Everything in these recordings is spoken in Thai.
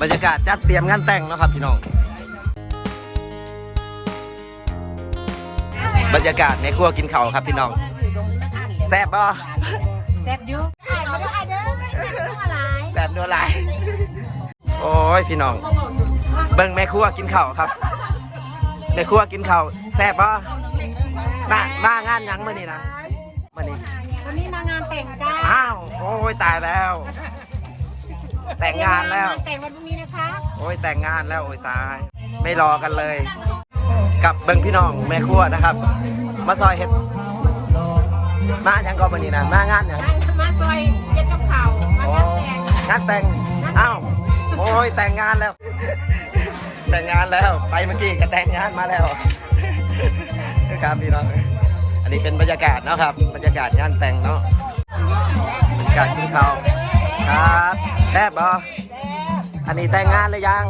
บรรยากาศจัดเตรียมงานแต่งเนาะครับพี่น้อง บรรยากาศในครัวกินข้าวครับพี่น้อง แซ่บบ่แซ่บอยู่อ่านมาด้วยอ่านเด้อไม่แซ่บเรื่องอะไรแซ่บนัวหลาย โอ้ยพี่น้อง เบิ่งแม่ครัวกินข้าวครับ แม่ครัวกินข้าวแซ่บบ่มามางานหยังมื้อนี้นะมื้อนี้วันนี้มางานแต่งจ้าอ้าว โอ้ยตายแล้ว แต่งงานแล้วงานแต่งวันพรุ่งนี้นะคะ โอ้ยแต่งงานแล้วโอ้ยตาย ไม่รอกันเลย กับเบิ่งพี่น้องแม่ครัวนะครับ มาซอยเห็ดมาหยังก็วันนี้นะมางานหยังมาซอยเย็ดกับข่าวมางานแต่งงานแต่งอ้าวโอ้ยแต่งงานแล้ว แต่งงานแล้วไปเมื่อกี้ก็แต่งงานมาแล้วครับพี่น้องอันนี้เป็นบรรยากาศเนาะครับ บรรยากาศงานแต่งเนาะบรรยากาศกินข้าว ครับแซ่บบ่อันนี้แต่งงานหรือยัง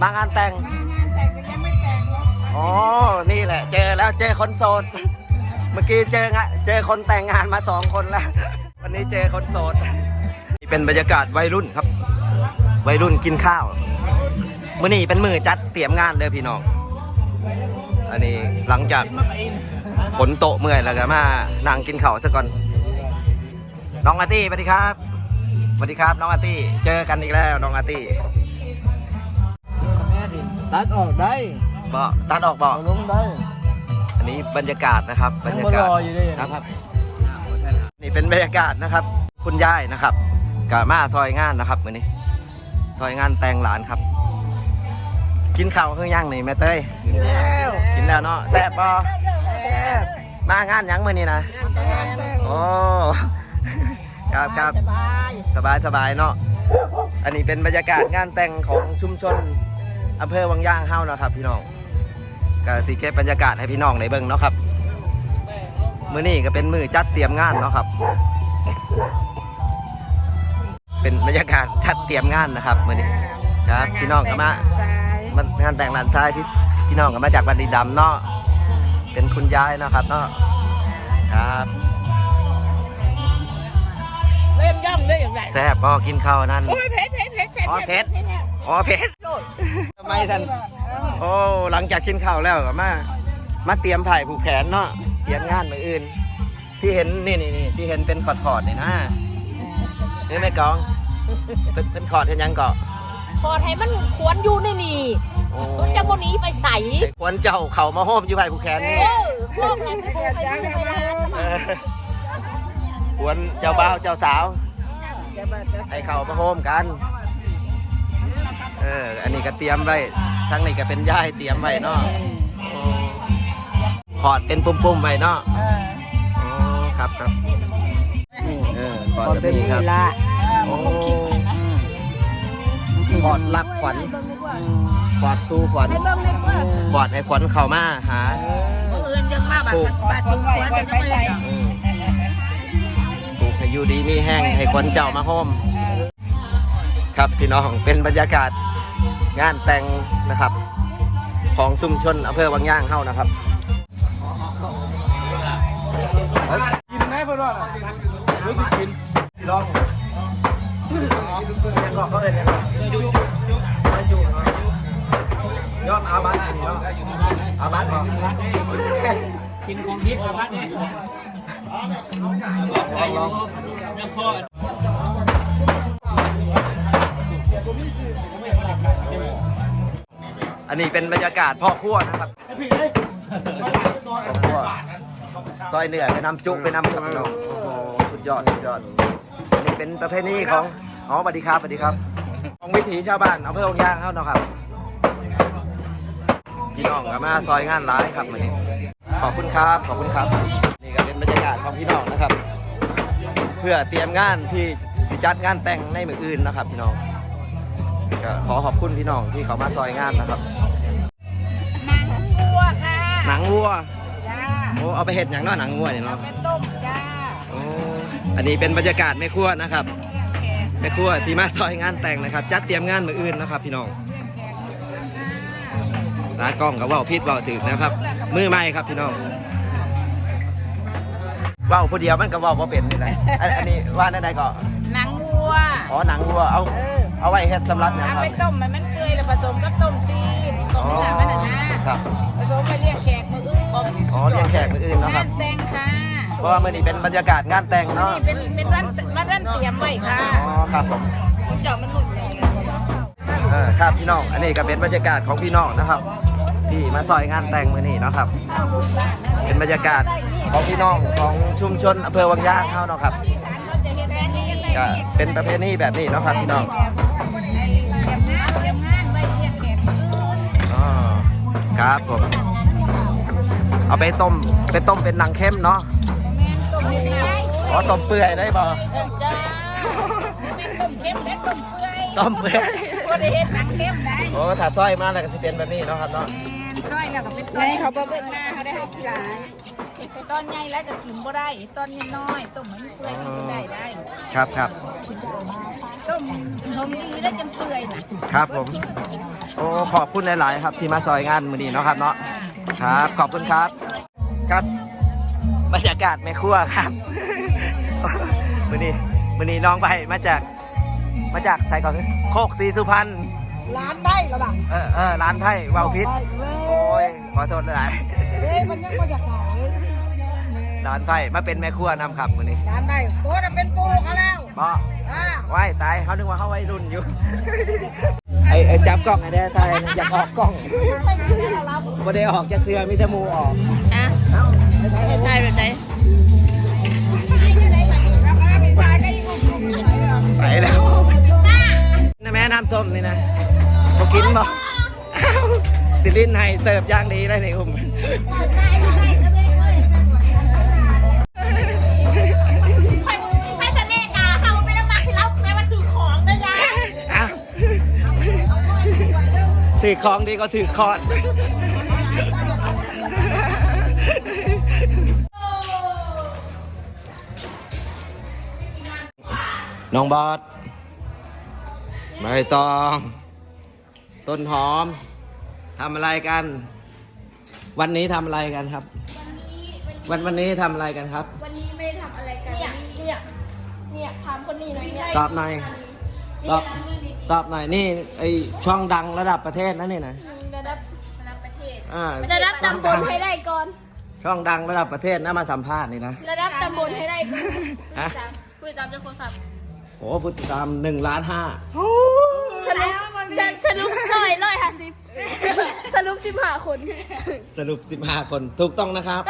มางานแต่งงานแต่งก็ยังไม่แต่ง อ๋อ นี่แหละ เจอแล้วเจอคนโสด เมื่อกี้เจองะเจอคนแต่งงานมาสองคนแล้ว วันนี้เจอคนโสด นี่เป็นบรรยากาศวัยรุ่นครับ วัยรุ่นกินข้าว มื้อนี้เป็นมือจัดเตรียมงานเลยพี่น้อง อันนี้หลังจากขนโต๊ะเมื่อยแล้วก็มานั่งกินข้าวซะก่อน น้องอาร์ตี้สวัสดีครับ สวัสดีครับน้องอาร์ตี้ เจอกันอีกแล้วน้องอาร์ตี้ตัดออกได้บ่ตัดออกบ่เอาลงได้ อันนี้บรรยากาศนะครับ บรรยากาศยังมารออยู่เลยคนะรับครับ นี่เป็นบรรยากาศนะครับ คุณย่ายนะครับกะมาซอยงานนะครับมื้อนี้ ซอยงานแต่งหลานครับ กินข้าวเพิ่งย่างนี่แม่เต้ยกินแล้วกินแล้วเนาะแซ่บบ่มางานหยังมื้อนี้นะโอ้ ครับครับสบายสบายสบายเนาะอันนี้เป็นบรรยากาศงานแต่งของชุมชนอำเภอวังย่างเฮานะครับ พี่น้องก็สิเก็บบรรยากาศให้พี่น้องในเบิ่งเนาะครับมื้อนี้ก็เป็นมือจัดเตรียมงานเนาะครับ เป็นบรรยากาศจัดเตรียมงานนะครับมื้อนี้ครับ พี่น้องก็มามางานแต่งหลานชายพี่พี่น้องก็มาจากบันดีดำเนาะเป็นคุณยายเนาะครับเนาะครับ เล่มย่ำเลยอย่างไรแซ่บพอกินข้าวนั่นโอ้ยเพชรเพชรเพชรอ๋อเพชรอ๋อเพชรทำไมสันโอ้หลังจากกินข้าวแล้วก็มามาเตรียมไผ่ผูกแขนเนาะเตรียมงานมืออื่น ที่เห็นนี่นี่นี่ที่เห็นเป็นขอดขอดๆนี่นะนี่ไม่กองเป็นเป็นขอดเห็นยังเกาะคอไทยมันควรอยู่ในนี่โอ้มันจะบนนี้ไปใส่ควรเจ้าเขามาโฮมอยู่ไผ่ผูกแขนเอนี่อพวกไหนพวกใครอยู่ในร้านเออควรเจ้าบ่าวเจ้าสาว ให้เขามาโฮมกัน เออ อันนี้ก็เตรียมไว้ทั้งนี้ก็เป็นย่ายเตรียมไว้เนาะโอ้ขอดเป็นปุ่มๆไว้เนาะโอ้ครับครับเออขอดแบบนี้ครับโอ้ขอดรับขวัญขอดสู้ขวัญขอดให้ขวัญเข้ามาหาเอินยังมาแบบปาจุงควรจะไม่ใส่ อยู่ดีมีแห้งให้ขวัญเจ้ามาโฮมครับพี่น้องเป็นบรรยากาศงานแต่งนะครับ ของชุมชนอำเภอวังย่างเฮานะครับกินได้เพื่อนว่ารู้สึกกินลองลองเขาเลยเนี่ยจุจุจุไม่จุเนาะยอดอาบัตเนาะอาบัตบอกกินของทิพย์บ้านเนี่ย อันนี้เป็นบรรยากาศพ่อครัวนะครับพ่อครัวซอยเหนือไปน้ำจุไปนำครับพี่น้องโหสุดยอดสุดยอดอันนี้เป็นประเพณีของอ๋อสวัสดีครับสวัสดีครับ ของวิถีชาวบ้านอำเภอองย่างเขาเนาะครับพี่น้องก็มาซอยงานร้ายครับวันนี้ขอบคุณครับ ขอบคุณครับ เป็นบรรยากาศของพี่น้องนะครับ เพื่อเตรียมงานที่สิจัดงานแต่งในมืออื่นนะครับ พี่น้องก็ขอขอบคุณพี่น้องที่เขามาซอยงานนะครับ หนังวัวค่ะหนังวัวจ้าโอ้เอาไปเห็ดอย่างเน้อหนังวัวเนี่ยเนาะเป็นต้มจ้าโอ้อันนี้เป็นบรรยากาศแม่ครัวนะครับแม่ครัวที่มาซอยงานแต่งนะครับ จัดเตรียมงานมืออื่นนะครับ พี่น้องตากล้องกับว่าวพิษว่าวถึกนะครับ มือใหม่ครับพี่น้อง ว่าวผู้เดียวมันก็ว่าวบ่เป็นนี่แหละอันอันนี้ว่าได้ใดก็หนังวัว อ๋อหนังวัวเอาเออ เอาไว้เฮ็ดสำหรับหยังเอาครับ ไปต้มมันมันเปื่อยแล้วผสมกับต้มซีนต้มที่สามมันน่ะนะครับ ผสมไปเรียกแขกมืออื่นของอ๋อเรียกแขกมืออื่นเนาะคงารับ นแต่งค่ะเพราะว่ามื้อนี้เป็นบรรยากาศงานแต่งเนาะ นี่เป็นเป็นวันวันวันเตรียมไว้ค่ะอ๋อครับผมคุณเจ้ามันหลุดเลยเออครับพี่น้อง อันนี้ก็เป็นบรรยากาศของพี่น้องนะครับ ที่มาซอยงานแต่งมื้อนี้เนาะครับ เป็นบรรยากาศของพี่น้องของชุมชนอำเภอวังย่างเขาเนาะครับก็เป็นประเพณีแบบนี้เนาะครับพี่น้องเตรียมงานเตรียมงานไว้เรียกแขกมืออื่นอ๋อครับผมเอาไปต้มไปต้มเป็นหนังเข้มเนาะแม่นต้มเห็ดไก่อ๋อต้มเปื่อยได้บ่จ้าแม่นต้มเข้มและต้มเปื่อยต้มเปื่อยบ่ได้เฮ็ดหนังเข้มได้โอ้ถ้าซอยมาแล้วก็สิเป็นแบบนี้เนาะครับเนาะแม่ นก้อยแล้วก็เป็นต้นเขาบ่เบิ่งหน้าเขาได้ให้หลานตอนใหญ่แล้วก็กินบ่ได้ตอนน้อยๆต้มมันเปื่อยกินได้ได้ครับครับต้มนมดีแล้วจังเปื่อยน่ะครับผม โอ้ขอบคุณหลาย ๆ ครับที่มาซอยงานมื้อนี้เนาะครับเนาะครับ ขอบคุณครับ ครับบรรยากาศแม่ครัวครับมื้อนี้มื้อนี้น้องไปมาจากมาจากไสก่อนคือโคกศรีสุพรรณ ร้านได้แล้วล่ะเออเออร้านไทยเวาวพิษโอ้ยขอโทษหลายเฮ้ยมันยังบ่อยากไหนร้านไทยมาเป็นแม่ครัวนำครับมื้อนี้ร้านได้ตัวน่ะเป็นปูเขาแล้วบ่อ่าไว้ตายเขานึกว่าเขาวัยรุ่นอยู่ไอ้ไอ้จับกล้องไอ้แด้ตายอยากออกกล้องบ่ได้ออกจากเทือมีแต่หมูออกอะเอ้าถ่ายแบบไหนไปแล้วนะแม่น้ำส้มนี่นะ บ่กินบ่อ้าวสิลินให้เสิร์ฟอย่างดีเลยนี่อุ้มใส่เสน่ห์กาเขาไม่ได้มาที่เราแม้ว่าถือของนะยายอ้าวถือของดีก็ถือคอนน้องบอสใบตอง ต้นหอมทำอะไรกัน วันนี้ทำอะไรกันครับวันวันนี้ทำอะไรกันครับ วันนี้ไม่ได้ทำอะไรกันเนี่ยเนี่ยเนี่ยถามคนนี้หน่อยเนี่ยตอบหน่อยตอบตอบหน่อยนี่ไอช่องดังระดับประเทศนะนี่นะระดับระดับประเทศอ่าระดับตำบลให้ได้ก่อน ช่องดังระดับประเทศนะมาสัมภาษณ์นี่นะระดับตำบลให้ได้ก่อนฮะผู้ติดตามจะคนครับโอ้ผู้ติดตามหนึ่งล้านห้าสรุป สรุปร้อยร้อยห้าสิบสรุปสิบห้าคน สรุปสิบห้าคนถูกต้องนะครับ